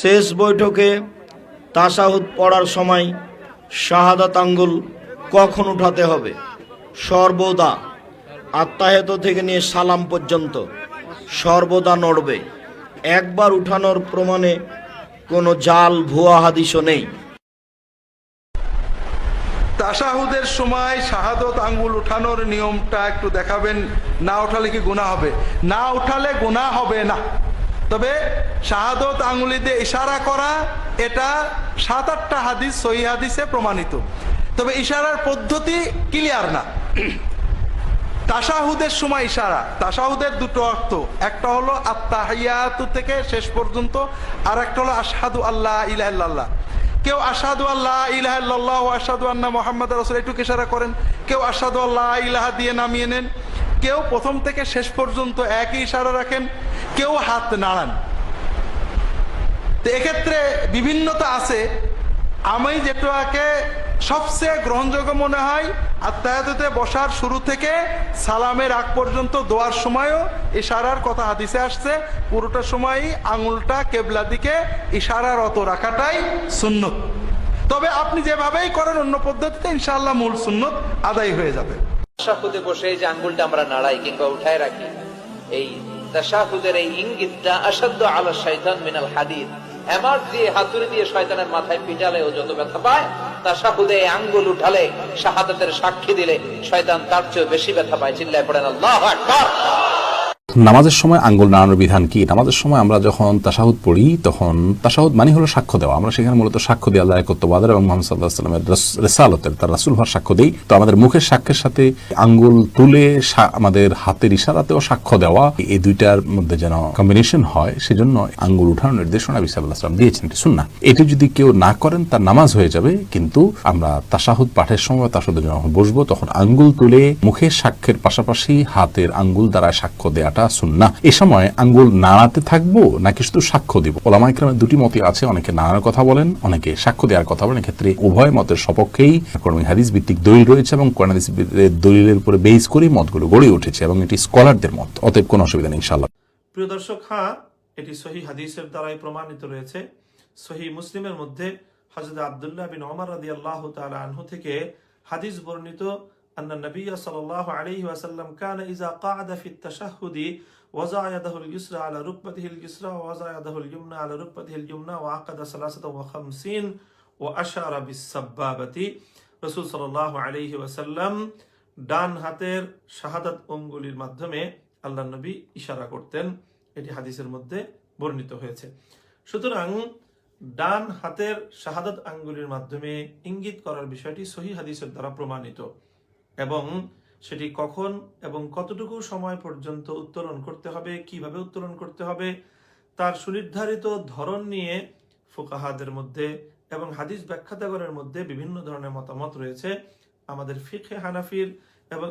শেষ বৈঠকে তাসাহুদ পড়ার সময় শাহাদাত আঙ্গুল কখন উঠাতে হবে? সর্বদা আত্মাহেত থেকে নিয়ে সালাম পর্যন্ত সর্বদা নড়বে। একবার উঠানোর প্রমাণে কোনো জাল, ভুয়া হাদিসও নেই। তাশাহুদের সময় শাহাদত আঙ্গুল উঠানোর নিয়মটা একটু দেখাবেন। না উঠালে কি গুণা হবে? না উঠালে গুণা হবে না। তবে শাহাদত আঙ্গুলি দিয়ে ইশারা করা, এটা সাত আটটা হাদিস, সহি হাদিসে প্রমাণিত। তবে ইশারার পদ্ধতি ক্লিয়ার না। তাশাহুদের সময় ইশারা। তাশাহুদের দুটো অর্থ। একটা হলো আত্মাহিয়াতু থেকে শেষ পর্যন্ত আর একটা হলো আসাদু আল্লাহ ইলাহ কেউ আসাদু আল্লাহ ইলাহ আসাদু আন্না মোহাম্মদ রসুল একটু ইশারা করেন। কেউ আসাদু আল্লাহ ইলাহা দিয়ে নামিয়ে নেন। কেউ প্রথম থেকে শেষ পর্যন্ত একই ইশারা রাখেন, কেউ হাত নাড়ান। তো এক্ষেত্রে বিভিন্নতা আছে। আমি যেটাকে সবচেয়ে গ্রহণযোগ্য মনে হয় আর আত্মায়াততে বসার শুরু থেকে সালামের আগ পর্যন্ত দোয়ার সময়ও ইশারার কথা হাদিসে আসছে। পুরোটা সময়ই আঙুলটা কেবলা দিকে ইশারারত রাখাটাই সুন্নত। তবে আপনি যেভাবেই করেন, অন্য পদ্ধতিতে ইনশাআল্লাহ মূল সুন্নত আদায় হয়ে যাবে। তাশাহুদে বসে যে আঙ্গুলটা আমরা নাড়াই কিংবা উঠায় রাখি, এই তাশাহুদের এই ইঙ্গিতটা আসাধ্য আলো শৈতান মিনাল হাদিদ। হ্যামার দিয়ে, হাতুড়ি দিয়ে শয়তানের মাথায় পিটালে ও যত ব্যথা পায়, তাশাহুদে এই আঙ্গুল উঠালে, শাহাদাতের সাক্ষী দিলে শয়তান তার চেয়ে বেশি ব্যথা পায়। চিল্লায় পড়েন, আল্লাহ আকবার। নামাজের সময় আঙ্গুল নাড়ানোর বিধান কি? নামাজের সময় আমরা যখন তাসাহুদ পড়ি, তখন তাসাহুদ মানে হলো সাক্ষ্য দেওয়া। আমরা সেখানে মূলত সাক্ষ্য দিয়ে আল্লাহ কর্তবাদের এবং মোহাম্মদ সাল্লাহ সাল্লামের রেসালতের, তার রাসুল হওয়ার সাক্ষ্য দেই। তো আমাদের মুখের সাক্ষ্যের সাথে আঙ্গুল তুলে আমাদের হাতের ইশারাতেও সাক্ষ্য দেওয়া। এই দুইটার মধ্যে যেন কম্বিনেশন হয়, সেজন্য আঙ্গুল উঠানোর নির্দেশনা বিসাল্লাহ সাল্লাম দিয়েছেন এটি শুননা এটি যদি কেউ না করেন, তার নামাজ হয়ে যাবে। কিন্তু আমরা তাসাহুদ পাঠের সময় তাসাহুদের যখন বসবো, তখন আঙ্গুল তুলে মুখের সাক্ষ্যের পাশাপাশি হাতের আঙ্গুল দ্বারা সাক্ষ্য দেওয়াটা সুন্না এ সময় আঙ্গুল নাড়াতে থাকব নাকি শুধু সাক্ষ্য দিব? ওলামা ইকরামের দুটি মতই আছে, অনেকে নাড়ানোর কথা বলেন, অনেকে সাক্ষ্য দেওয়ার কথা বলেন। এক্ষেত্রে উভয় মতের সপক্ষেই কর্মী হাদিস ভিত্তিক দলিল রয়েছে এবং কোরআন হাদিস ভিত্তিক দলিলের উপরে বেস করেই মতগুলো গড়ে উঠেছে এবং এটি স্কলারদের মত। অতএব কোনো অসুবিধা নেই, ইনশাআল্লাহ। প্রিয় দর্শক হ্যাঁ এটি সহি হাদিসের দ্বারাই প্রমাণিত রয়েছে। সহি মুসলিমের মধ্যে হজরত আব্দুল্লাহ বিন ওমর রাদি আল্লাহ আনহু থেকে হাদিস বর্ণিত أن النبي صلى الله عليه وسلم كان إذا قعد في التشهد وضع يده اليسرى على ركبته اليسرى ووضع يده اليمنى على ركبته اليمنى وعقد ثلاثة وخمسين وأشار بالسبابة রসুল সাল্লাহ আলহি ওয়াসাল্লাম ডান হাতের শাহাদাত অঙ্গুলির মাধ্যমে আল্লাহ নবী ইশারা করতেন এটি হাদিসের মধ্যে বর্ণিত হয়েছে সুতরাং ডান হাতের শাহাদাত আঙ্গুলির মাধ্যমে ইঙ্গিত করার বিষয়টি সহি হাদিসের দ্বারা প্রমাণিত এবং সেটি কখন এবং কতটুকু সময় পর্যন্ত উত্তোলন করতে হবে, কীভাবে উত্তোলন করতে হবে, তার সুনির্ধারিত ধরন নিয়ে ফোকাহাদের মধ্যে এবং হাদিস ব্যাখ্যাতাগরের মধ্যে বিভিন্ন ধরনের মতামত রয়েছে। আমাদের ফিখে হানাফির এবং